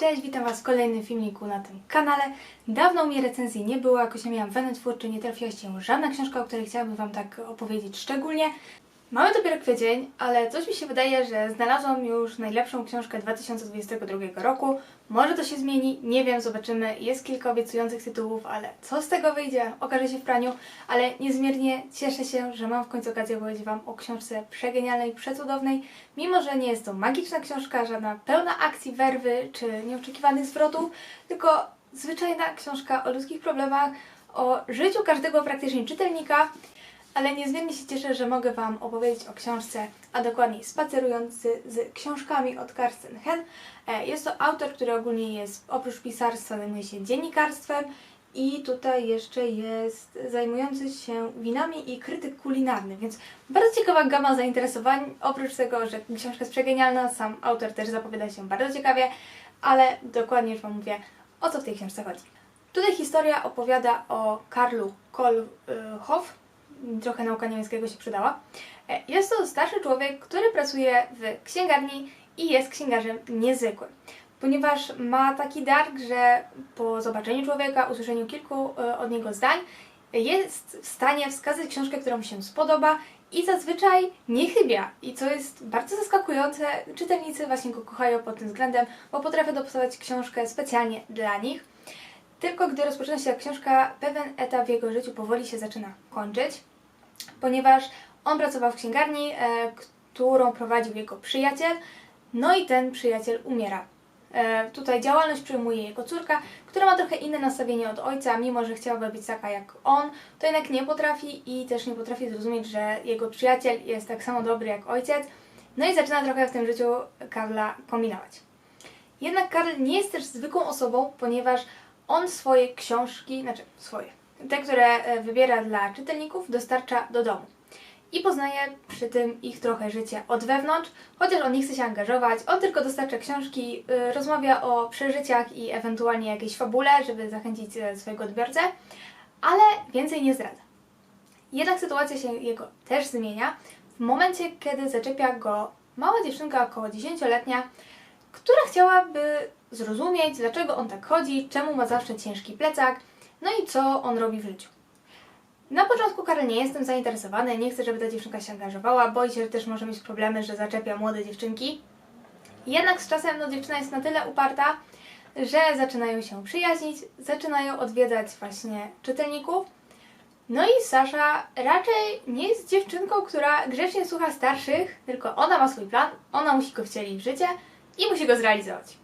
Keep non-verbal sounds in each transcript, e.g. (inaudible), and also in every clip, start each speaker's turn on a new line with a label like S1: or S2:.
S1: Cześć, witam Was w kolejnym filmiku na tym kanale. Dawno mnie recenzji nie było, jakoś nie miałam weny nie trafiła się żadna książka, o której chciałabym Wam tak opowiedzieć szczególnie. Mamy dopiero kwiecień, ale coś mi się wydaje, że znalazłam już najlepszą książkę 2022 roku. Może to się zmieni, nie wiem, zobaczymy. Jest kilka obiecujących tytułów, ale co z tego wyjdzie, okaże się w praniu. Ale niezmiernie cieszę się, że mam w końcu okazję powiedzieć Wam o książce przegenialnej, przecudownej. Mimo, że nie jest to magiczna książka, żadna pełna akcji, werwy czy nieoczekiwanych zwrotów, tylko zwyczajna książka o ludzkich problemach, o życiu każdego praktycznie czytelnika, ale niezmiernie się cieszę, że mogę Wam opowiedzieć o książce, a dokładniej spacerujący z książkami od Karsten Hen. E, Jest to autor, który ogólnie jest oprócz pisarstwa zajmuje się dziennikarstwem i tutaj jeszcze jest zajmujący się winami i krytyk kulinarny, więc bardzo ciekawa gama zainteresowań. Oprócz tego, że książka jest przegenialna, sam autor też zapowiada się bardzo ciekawie, ale dokładnie już Wam mówię, o co w tej książce chodzi. Tutaj historia opowiada o Karlu Kolhoff, trochę nauka niemieckiego się przydała. E, Jest to starszy człowiek, który pracuje w księgarni i jest księgarzem niezwykłym, ponieważ ma taki dar, że po zobaczeniu człowieka, usłyszeniu kilku e, od niego zdań, jest w stanie wskazać książkę, która mu się spodoba i zazwyczaj nie chybia. I co jest bardzo zaskakujące, czytelnicy właśnie go kochają pod tym względem, bo potrafią dopasować książkę specjalnie dla nich. Tylko gdy rozpoczyna się książka, pewien etap w jego życiu powoli się zaczyna kończyć, ponieważ on pracował w księgarni, e, którą prowadził jego przyjaciel, no i ten przyjaciel umiera. E, tutaj działalność przejmuje jego córka, która ma trochę inne nastawienie od ojca, mimo że chciałaby być taka jak on, to jednak nie potrafi i też nie potrafi zrozumieć, że jego przyjaciel jest tak samo dobry jak ojciec, no i zaczyna trochę w tym życiu Karla kombinować. Jednak Karl nie jest też zwykłą osobą, ponieważ on swoje książki, znaczy swoje, te, które e, wybiera dla czytelników, dostarcza do domu. I poznaje przy tym ich trochę życie od wewnątrz, chociaż on nie chce się angażować, on tylko dostarcza książki, y, rozmawia o przeżyciach i ewentualnie jakiejś fabule, żeby zachęcić e, swojego odbiorcę, ale więcej nie zdradza. Jednak sytuacja się jego też zmienia w momencie, kiedy zaczepia go mała dziewczynka około 10-letnia, która chciałaby zrozumieć, dlaczego on tak chodzi, czemu ma zawsze ciężki plecak, no i co on robi w życiu. Na początku Karol nie jestem zainteresowany, nie chcę, żeby ta dziewczynka się angażowała, boi się, że też może mieć problemy, że zaczepia młode dziewczynki. Jednak z czasem no, dziewczyna jest na tyle uparta, że zaczynają się przyjaźnić, zaczynają odwiedzać właśnie czytelników. No i Sasza raczej nie jest dziewczynką, która grzecznie słucha starszych, tylko ona ma swój plan, ona musi go wcielić w życie i musi go zrealizować.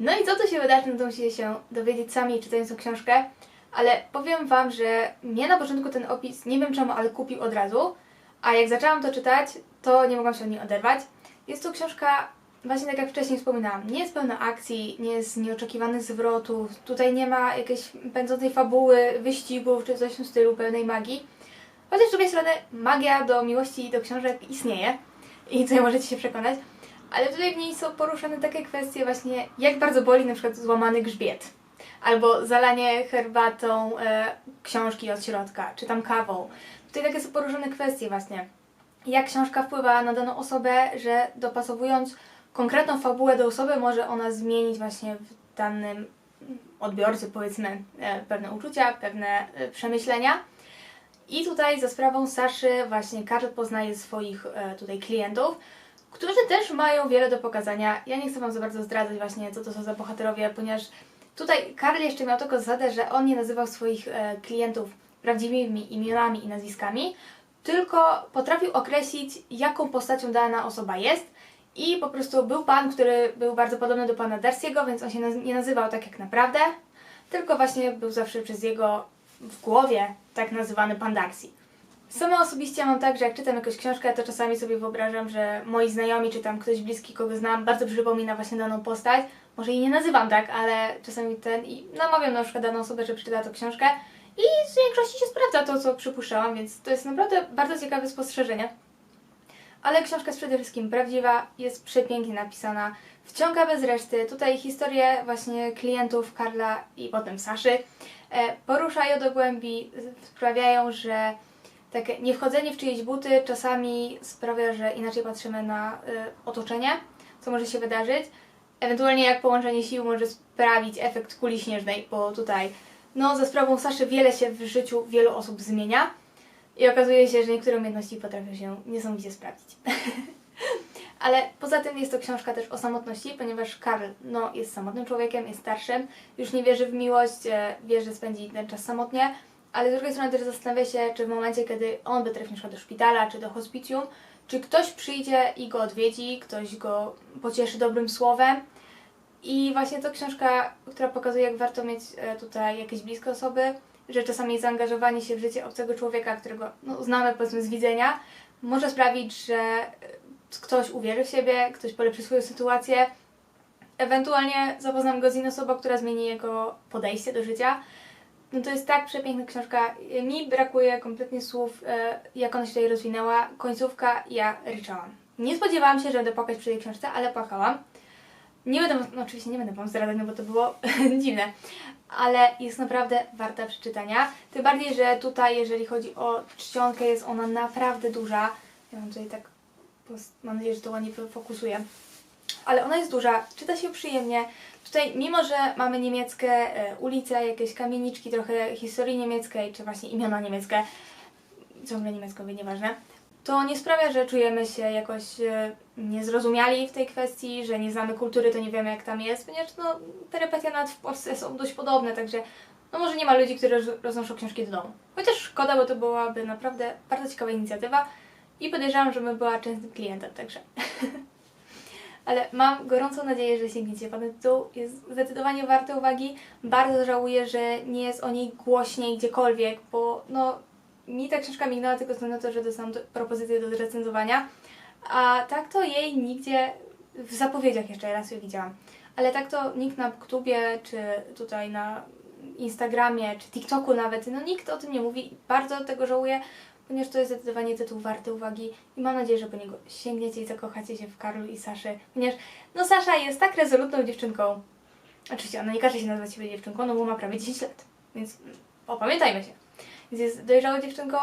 S1: No i co tu się wydarzy, no to musicie się dowiedzieć sami czytając tą książkę, ale powiem Wam, że mnie na początku ten opis, nie wiem czemu, ale kupił od razu, a jak zaczęłam to czytać, to nie mogłam się od niej oderwać. Jest to książka, właśnie tak jak wcześniej wspominałam, nie jest pełna akcji, nie jest nieoczekiwanych zwrotów, tutaj nie ma jakiejś pędzącej fabuły, wyścigów czy coś w tym stylu, pełnej magii. Chociaż z drugiej strony magia do miłości i do książek istnieje i tutaj możecie się przekonać. Ale tutaj w niej są poruszane takie kwestie właśnie, jak bardzo boli na przykład złamany grzbiet. Albo zalanie herbatą e, książki od środka, czy tam kawą. Tutaj takie są poruszane kwestie właśnie. Jak książka wpływa na daną osobę, że dopasowując konkretną fabułę do osoby, może ona zmienić właśnie w danym odbiorcy, powiedzmy, e, pewne uczucia, pewne e, przemyślenia. I tutaj za sprawą Saszy właśnie Karl poznaje swoich e, tutaj klientów, którzy też mają wiele do pokazania. Ja nie chcę Wam za bardzo zdradzać właśnie, co to są za bohaterowie, ponieważ tutaj Karl jeszcze miał tylko zasadę, że on nie nazywał swoich e, klientów prawdziwymi imionami i nazwiskami, tylko potrafił określić, jaką postacią dana osoba jest i po prostu był pan, który był bardzo podobny do pana Darcy'ego, więc on się nie nazywał tak jak naprawdę, tylko właśnie był zawsze przez jego w głowie tak nazywany pan Darcy. Sama osobiście mam tak, że jak czytam jakąś książkę, to czasami sobie wyobrażam, że moi znajomi, czy tam ktoś bliski, kogo znam, bardzo przypomina właśnie daną postać. Może jej nie nazywam tak, ale czasami ten i namawiam na przykład daną osobę, żeby przeczytała tę książkę i z większości się sprawdza to, co przypuszczałam, więc to jest naprawdę bardzo ciekawe spostrzeżenie. Ale książka jest przede wszystkim prawdziwa, jest przepięknie napisana, wciąga bez reszty. Tutaj historie właśnie klientów Karla i potem Saszy e, poruszają do głębi, sprawiają, że takie niewchodzenie w czyjeś buty czasami sprawia, że inaczej patrzymy na y, otoczenie, co może się wydarzyć. Ewentualnie jak połączenie sił może sprawić efekt kuli śnieżnej, bo tutaj, no, za sprawą Saszy wiele się w życiu wielu osób zmienia i okazuje się, że niektóre umiejętności potrafią się niesamowicie sprawdzić. (laughs) Ale poza tym jest to książka też o samotności, ponieważ Karl no, jest samotnym człowiekiem, jest starszym, już nie wierzy w miłość, e, wie, że spędzi ten czas samotnie, ale z drugiej strony też zastanawia się, czy w momencie, kiedy on by trafił do szpitala czy do hospicjum, czy ktoś przyjdzie i go odwiedzi, ktoś go pocieszy dobrym słowem. I właśnie to książka, która pokazuje, jak warto mieć e, tutaj jakieś bliskie osoby, że czasami zaangażowanie się w życie obcego człowieka, którego no, znamy powiedzmy z widzenia, może sprawić, że e, ktoś uwierzy w siebie, ktoś polepszy swoją sytuację. Ewentualnie zapoznam go z inną osobą, która zmieni jego podejście do życia. No to jest tak przepiękna książka. Mi brakuje kompletnie słów, e, jak ona się tutaj rozwinęła. Końcówka, ja ryczałam. Nie spodziewałam się, że będę płakać przy tej książce, ale płakałam. Nie będę, no oczywiście nie będę Wam zdradzać, no bo to było (laughs) dziwne, ale jest naprawdę warta przeczytania. Tym bardziej, że tutaj, jeżeli chodzi o czcionkę, jest ona naprawdę duża. Ja mam tutaj tak, mam nadzieję, że to ładnie fokusuje. Ale ona jest duża, czyta się przyjemnie. Tutaj, mimo że mamy niemieckie e, ulice, jakieś kamieniczki, trochę historii niemieckiej, czy właśnie imiona niemieckie, ciągle niemiecko nieważne, to nie sprawia, że czujemy się jakoś e, niezrozumiali w tej kwestii, że nie znamy kultury, to nie wiemy jak tam jest, ponieważ no, perypetia nawet w Polsce są dość podobne, także no może nie ma ludzi, którzy roz- roznoszą książki do domu. Chociaż szkoda, bo to byłaby naprawdę bardzo ciekawa inicjatywa i podejrzewam, że bym była częstym klientem, także... (laughs) Ale mam gorącą nadzieję, że sięgniecie po tytuł. Jest zdecydowanie warty uwagi. Bardzo żałuję, że nie jest o niej głośniej gdziekolwiek, bo no mi ta książka mignęła tylko ze na to, że dostałam do- propozycję do zrecenzowania. A tak to jej nigdzie, w zapowiedziach jeszcze raz ją widziałam, ale tak to nikt na Ktubie, czy tutaj na Instagramie, czy TikToku nawet, no nikt o tym nie mówi. Bardzo tego żałuję, ponieważ to jest zdecydowanie tytuł warty uwagi i mam nadzieję, że po niego sięgniecie i zakochacie się w Karlu i Saszy, ponieważ no Sasza jest tak rezolutną dziewczynką. Oczywiście ona nie każe się nazywać siebie dziewczynką, no bo ma prawie 10 lat, więc opamiętajmy się. Więc jest dojrzałą dziewczynką,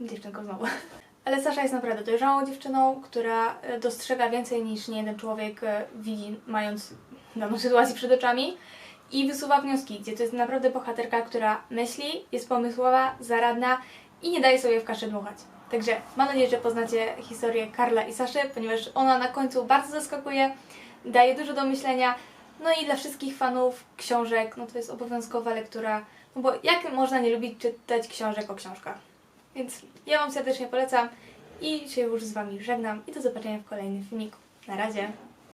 S1: dziewczynką znowu. (laughs) Ale Sasza jest naprawdę dojrzałą dziewczyną, która e, dostrzega więcej niż nie jeden człowiek e, widzi, mając daną sytuację przed oczami i wysuwa wnioski, gdzie to jest naprawdę bohaterka, która myśli, jest pomysłowa, zaradna i nie daje sobie w kaszę dmuchać. Także mam nadzieję, że poznacie historię Karla i Saszy, ponieważ ona na końcu bardzo zaskakuje, daje dużo do myślenia. No i dla wszystkich fanów książek, no to jest obowiązkowa lektura, no bo jak można nie lubić czytać książek o książkach? Więc ja Wam serdecznie polecam i się już z Wami żegnam i do zobaczenia w kolejnym filmiku. Na razie!